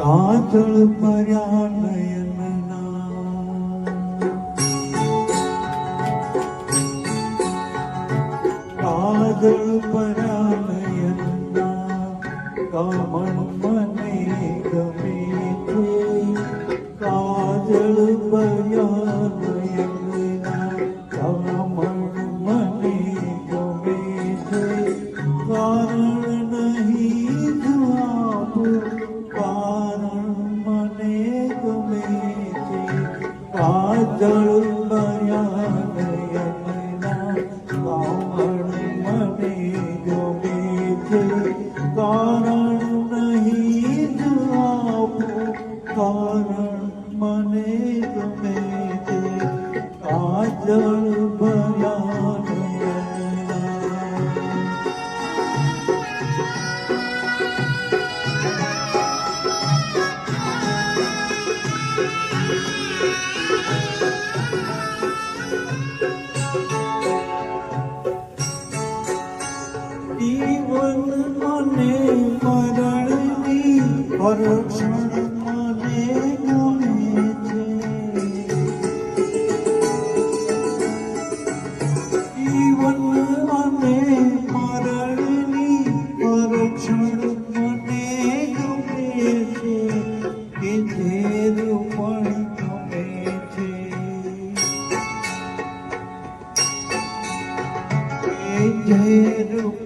காதலும் அறியான என்ன காதலும் அறியான என்ன காமன் மனேகமே காதலும் அறியான என்ன காமன் மனேகமே காரணம் કારણ મને ગમે છે કાજળ ભર્યા નયનના જીવન મને મરણની પરીક્ષણ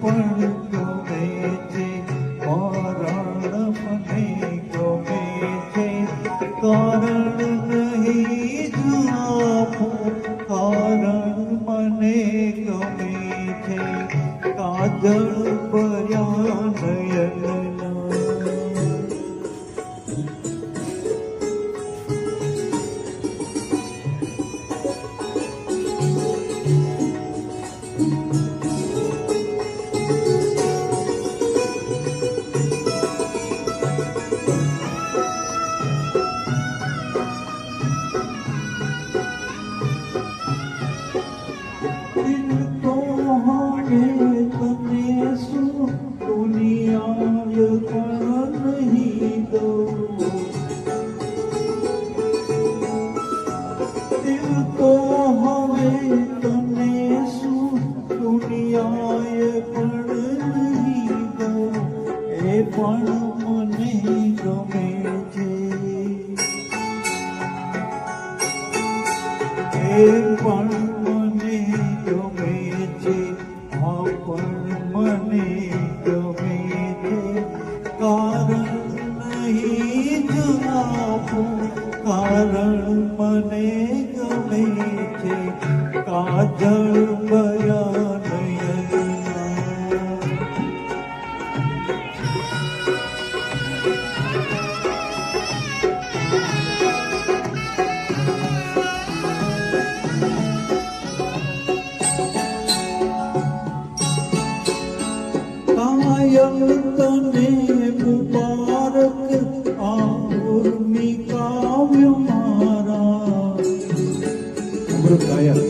પણ ગમે છે મરણ મને ગમે છે કારણ નહીં જવાબ કારણ મને ગમે છે કાજળ પર્યા નયનના દિલ પણ મને ગમે છે આ પણ મને ગમે છે કારણ નહીં જણાવું કારણ મને ગમે છે કાજળ કાયમ તને મુબારક આ ઉર્મિ કાવ્ય મારા અમૃત કાયલ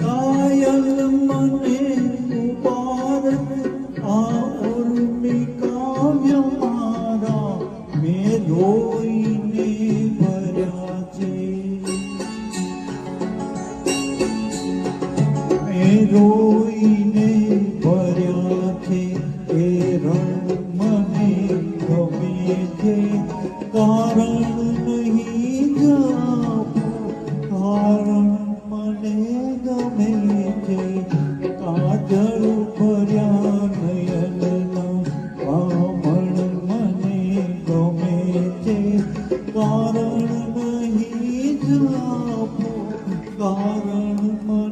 કાયલ મને મુબારક આ ઉર્મિ કાવ્ય મારા મેં રોઈને ભર્યા છે મેં રોઈને कारण नहीं था कारण